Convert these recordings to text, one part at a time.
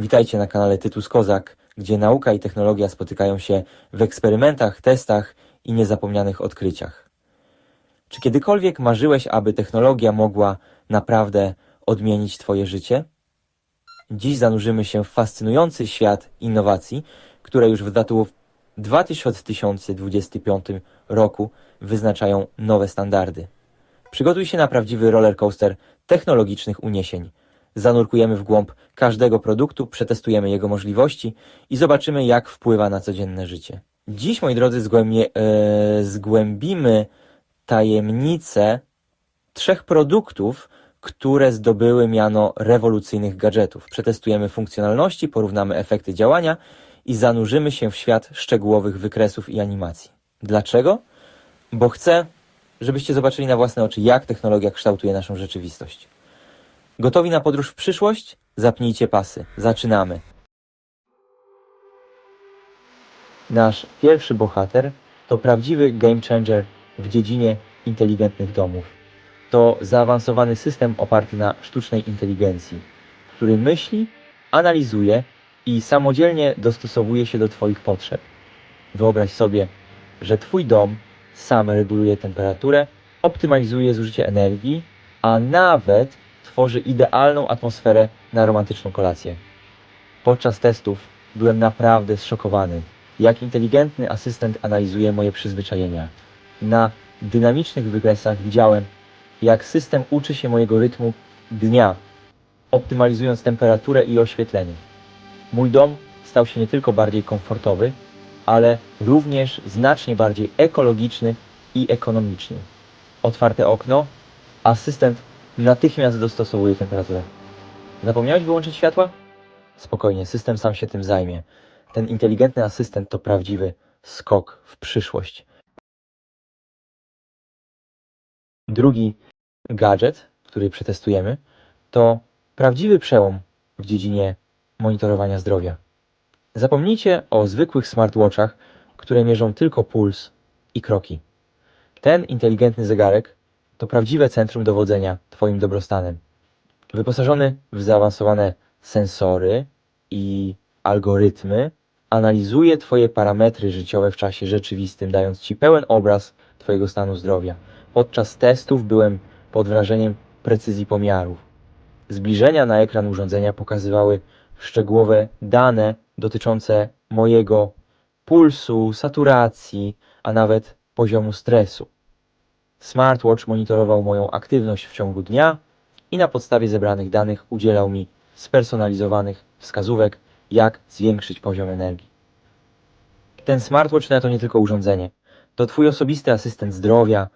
Witajcie na kanale Tytus Kozak, gdzie nauka i technologia spotykają się w eksperymentach, testach i niezapomnianych odkryciach. Czy kiedykolwiek marzyłeś, aby technologia mogła naprawdę odmienić Twoje życie? Dziś zanurzymy się w fascynujący świat innowacji, które już w datu 2025 roku wyznaczają nowe standardy. Przygotuj się na prawdziwy rollercoaster technologicznych uniesień. Zanurkujemy w głąb każdego produktu, przetestujemy jego możliwości i zobaczymy, jak wpływa na codzienne życie. Dziś, moi drodzy, zgłębie, e, zgłębimy tajemnicę trzech produktów, które zdobyły miano rewolucyjnych gadżetów. Przetestujemy funkcjonalności, porównamy efekty działania i zanurzymy się w świat szczegółowych wykresów i animacji. Dlaczego? Bo chcę, żebyście zobaczyli na własne oczy, jak technologia kształtuje naszą rzeczywistość. Gotowi na podróż w przyszłość? Zapnijcie pasy. Zaczynamy. Nasz pierwszy bohater to prawdziwy game changer w dziedzinie inteligentnych domów. To zaawansowany system oparty na sztucznej inteligencji, który myśli, analizuje i samodzielnie dostosowuje się do Twoich potrzeb. Wyobraź sobie, że Twój dom sam reguluje temperaturę, optymalizuje zużycie energii, a nawet tworzy idealną atmosferę na romantyczną kolację. Podczas testów byłem naprawdę zszokowany, jak inteligentny asystent analizuje moje przyzwyczajenia. Na dynamicznych wykresach widziałem, jak system uczy się mojego rytmu dnia, optymalizując temperaturę i oświetlenie. Mój dom stał się nie tylko bardziej komfortowy, ale również znacznie bardziej ekologiczny i ekonomiczny. Otwarte okno, asystent natychmiast dostosowuje temperaturę. Zapomniałeś wyłączyć światła? Spokojnie, system sam się tym zajmie. Ten inteligentny asystent to prawdziwy skok w przyszłość. Drugi gadżet, który przetestujemy, to prawdziwy przełom w dziedzinie monitorowania zdrowia. Zapomnijcie o zwykłych smartwatchach, które mierzą tylko puls i kroki. Ten inteligentny zegarek to prawdziwe centrum dowodzenia Twoim dobrostanem. Wyposażony w zaawansowane sensory i algorytmy, analizuje Twoje parametry życiowe w czasie rzeczywistym, dając Ci pełen obraz Twojego stanu zdrowia. Podczas testów byłem pod wrażeniem precyzji pomiarów. Zbliżenia na ekran urządzenia pokazywały szczegółowe dane dotyczące mojego pulsu, saturacji, a nawet poziomu stresu. Smartwatch monitorował moją aktywność w ciągu dnia i na podstawie zebranych danych udzielał mi spersonalizowanych wskazówek, jak zwiększyć poziom energii. Ten smartwatch to nie tylko urządzenie. To Twój osobisty asystent zdrowia.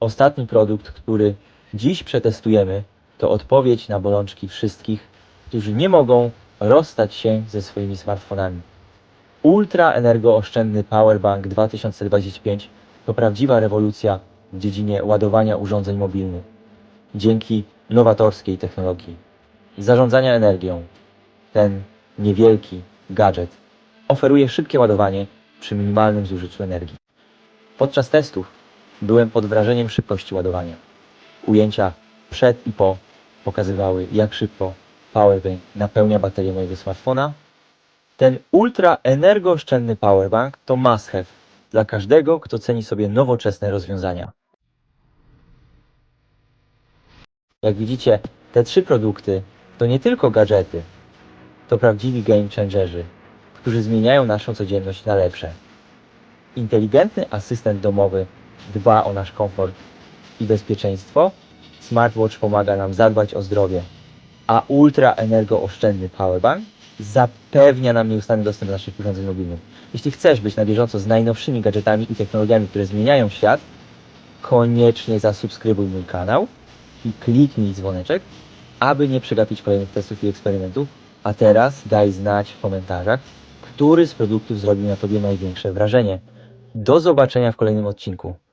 Ostatni produkt, który dziś przetestujemy, to odpowiedź na bolączki wszystkich, którzy nie mogą rozstać się ze swoimi smartfonami. Ultra energooszczędny Powerbank 2025 to prawdziwa rewolucja w dziedzinie ładowania urządzeń mobilnych. Dzięki nowatorskiej technologii zarządzania energią, ten niewielki gadżet oferuje szybkie ładowanie przy minimalnym zużyciu energii. Podczas testów byłem pod wrażeniem szybkości ładowania. Ujęcia przed i po pokazywały, jak szybko Powerbank napełnia baterię mojego smartfona ten ultra energooszczędny powerbank to must have dla każdego, kto ceni sobie nowoczesne rozwiązania. Jak widzicie, te trzy produkty to nie tylko gadżety, to prawdziwi game changerzy, którzy zmieniają naszą codzienność na lepsze. Inteligentny asystent domowy dba o nasz komfort i bezpieczeństwo, smartwatch pomaga nam zadbać o zdrowie, a ultra energooszczędny powerbank zapewnia nam nieustanny dostęp do naszych urządzeń mobilnych. Jeśli chcesz być na bieżąco z najnowszymi gadżetami i technologiami, które zmieniają świat, koniecznie zasubskrybuj mój kanał i kliknij dzwoneczek, aby nie przegapić kolejnych testów i eksperymentów. A teraz daj znać w komentarzach, który z produktów zrobił na Tobie największe wrażenie. Do zobaczenia w kolejnym odcinku.